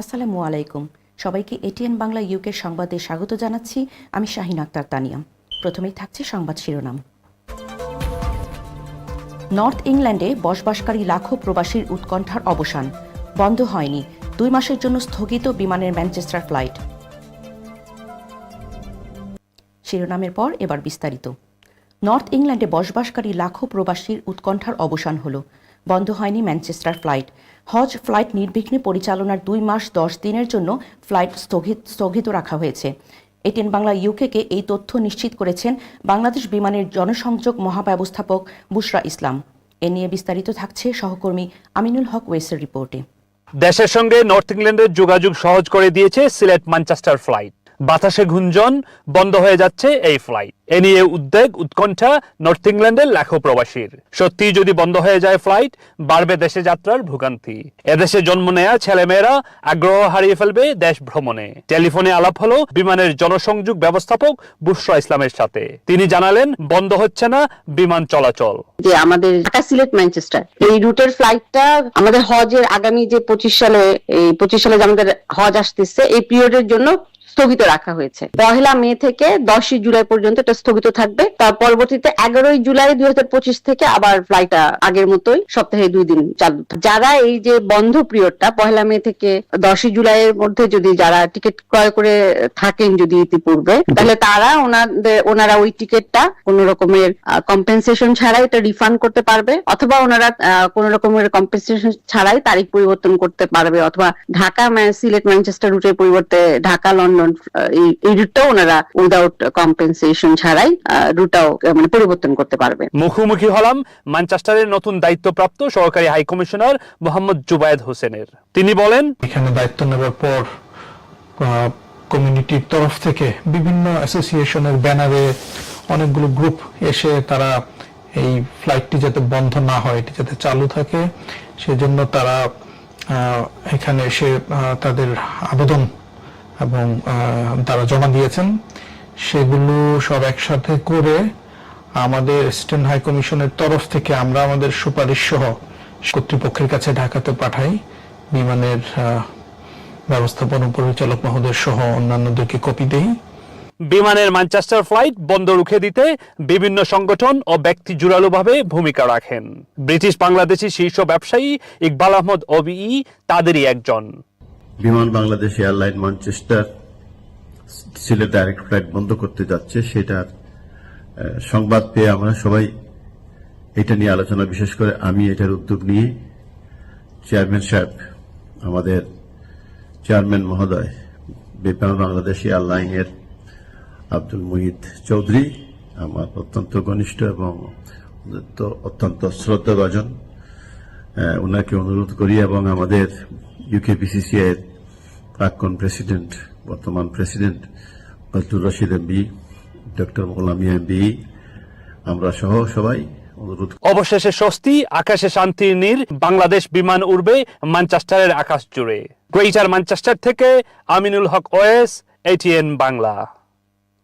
আসসালামু আলাইকুম। সবাইকে এটিএন বাংলা ইউকে সংবাদে স্বাগত জানাচ্ছি আমি শাহিন আক্তার তানিয়া। প্রথমেই থাকছে সংবাদ শিরোনাম। নর্থ ইংল্যান্ডে বসবাসকারী লাখো প্রবাসীর উৎকণ্ঠার অবসান। বন্ধ হয়নি। দুই মাসের জন্য স্থগিত বিমানের ম্যানচেস্টার ফ্লাইট। শিরোনামের পর এবার বিস্তারিত। নর্থ ইংল্যান্ডে বসবাসকারী লাখো প্রবাসীর উৎকণ্ঠার অবসান হলো। বন্ধ হয়নি ম্যানচেস্টার ফ্লাইট। হজ, ফ্লাইট নির্বিঘ্নে পরিচালনার দুই মাস, দশ দিনের জন্য ফ্লাইট স্থগিত স্থগিত রাখা হয়েছে। এটিএন বাংলা ইউকেকে এই তথ্য নিশ্চিত করেছেন বাংলাদেশ বিমানের জনসংযোগ মহাব্যবস্থাপক বুশরা ইসলাম। এ নিয়ে বিস্তারিত থাকছে সহকর্মী আমিনুল হক ওয়েসের রিপোর্টে। দেশের সঙ্গে নর্থ ইংল্যান্ডের যোগাযোগ সহজ করে দিয়েছে সিলেট ম্যানচেস্টার ফ্লাইট। বাতাসে গুঞ্জন বন্ধ হয়ে যাচ্ছে এই ফ্লাইট এ নিয়ে উদ্বেগ, উৎকণ্ঠা নর্থ ইংল্যান্ডের লাখো প্রবাসীর। সত্যি যদি বন্ধ হয়ে যায় ফ্লাইট বাড়বে দেশে যাত্রার ভোগান্তি। এদেশে জন্ম নেয়া ছেলেমেয়েরা আগ্রহ হারিয়ে ফেলবে দেশ ভ্রমণে। টেলিফোনে আলাপ হলো বিমানের জনসংযোগ ব্যবস্থাপক বুশরা ইসলামের সাথে। তিনি জানালেন, বন্ধ হচ্ছে না, বিমান চলাচল। যে আমাদের ঢাকা সিলেট, ম্যানচেস্টার, এই রুটের ফ্লাইটটা আমাদের হজের আগামী যে পঁচিশ সালে, এই পঁচিশ সালে আমাদের হজ আসতেছে, এই পিরিয়ডের জন্য স্থগিত রাখা হয়েছে। পহেলা মে থেকে দশই জুলাই পর্যন্ত এটা স্থগিত থাকবে। তার পরবর্তীতে এগারোই জুলাই দুই হাজার পঁচিশ থেকে আবার ফ্লাইটটা আগের মতোই সপ্তাহে দুই দিন চালু যারা এই যে বন্ধ পিরিয়ডটা পহেলা মে থেকে দশই জুলাইয়ের মধ্যে যদি যারা টিকিট ক্রয় করে থাকেন যদি ইতিপূর্বে, তাহলে তারা ওনাদের, ওনারা ওই টিকিটটা কোন রকমের কম্পেনসেশন ছাড়াই এটা রিফান্ড করতে পারবে, অথবা ওনারা কোন রকমের কম্পেনসেশন ছাড়াই তারিখ পরিবর্তন করতে পারবে, অথবা ঢাকা সিলেট, ম্যানচেস্টার রুটের পরিবর্তে ঢাকা, লন্ডন আহ, এই রুটটাও ওনারা উইদাউট কম্পেনসেশন ছাড়াই রুটটাও মানে পরিবর্তন করতে পারবে। মুখোমুখি হলাম ম্যানচেস্টারের নতুন দায়িত্বপ্রাপ্ত সহকারী হাই কমিশনার মোহাম্মদ জুবায়েদ হোসেনের। তিনি বলেন এখানে দায়িত্ব নেবার পর কমিউনিটির তরফ থেকে বিভিন্ন অ্যাসোসিয়েশনের ব্যানারে অনেকগুলো গ্রুপ এসে তারা এই ফ্লাইটটি যাতে বন্ধ না হয় এটি যাতে চালু থাকে সেজন্য তারা আহ, এখানে এসে আহ, তাদের আবেদন এবং তারা জমা দিয়েছেন। সেগুলো সব একসাথে করে আমাদের স্টেন হাই কমিশনের তরফ থেকে আমরা আমাদের সুপারিশ সহ কর্তৃপক্ষের কাছে ঢাকাতে পাঠাই। বিমানের ব্যবস্থাপনা পরিচালক মহোদয় সহ অন্যান্যদেরকে কপি দেই। বিমানের ম্যানচেস্টার ফ্লাইট বন্ধ রুখে দিতে বিভিন্ন সংগঠন ও ব্যক্তি জোরালোভাবে ভূমিকা রাখেন। ব্রিটিশ বাংলাদেশি শীর্ষ ব্যবসায়ী ইকবাল আহমদ ওবিই তাদেরই একজন। Biman Bangladesh airline Manchester Sylhet direct flight বন্ধ করতে যাচ্ছে, সেটার সংবাদ পেয়ে আমরা সবাই এটা নিয়ে আলোচনা, বিশেষ করে আমি এটার উদ্যোগ নিয়ে চেয়ারম্যান সাহেব, আমাদের চেয়ারম্যান মহোদয়, বিমান বাংলাদেশ এয়ারলাইনের আব্দুল মুহিত চৌধুরী, আমার অত্যন্ত ঘনিষ্ঠ এবং অত্যন্ত শ্রদ্ধাভাজন ওনাকে অনুরোধ করি এবং আমাদের ইউকে বিসিসিআই এর প্রাক্তন প্রেসিডেন্ট বর্তমান president Fazlur Rashid MB doctor মোলামি MB আমরা সহ সবাই অবশেষে স্বস্তি, আকাশে শান্তি নীর বাংলাদেশ বিমান উড়বে ম্যানচেস্টারের আকাশ জুড়ে। গ্রেটার ম্যানচেস্টার থেকে আমিনুল হক ওয়েস এটিএন বাংলা।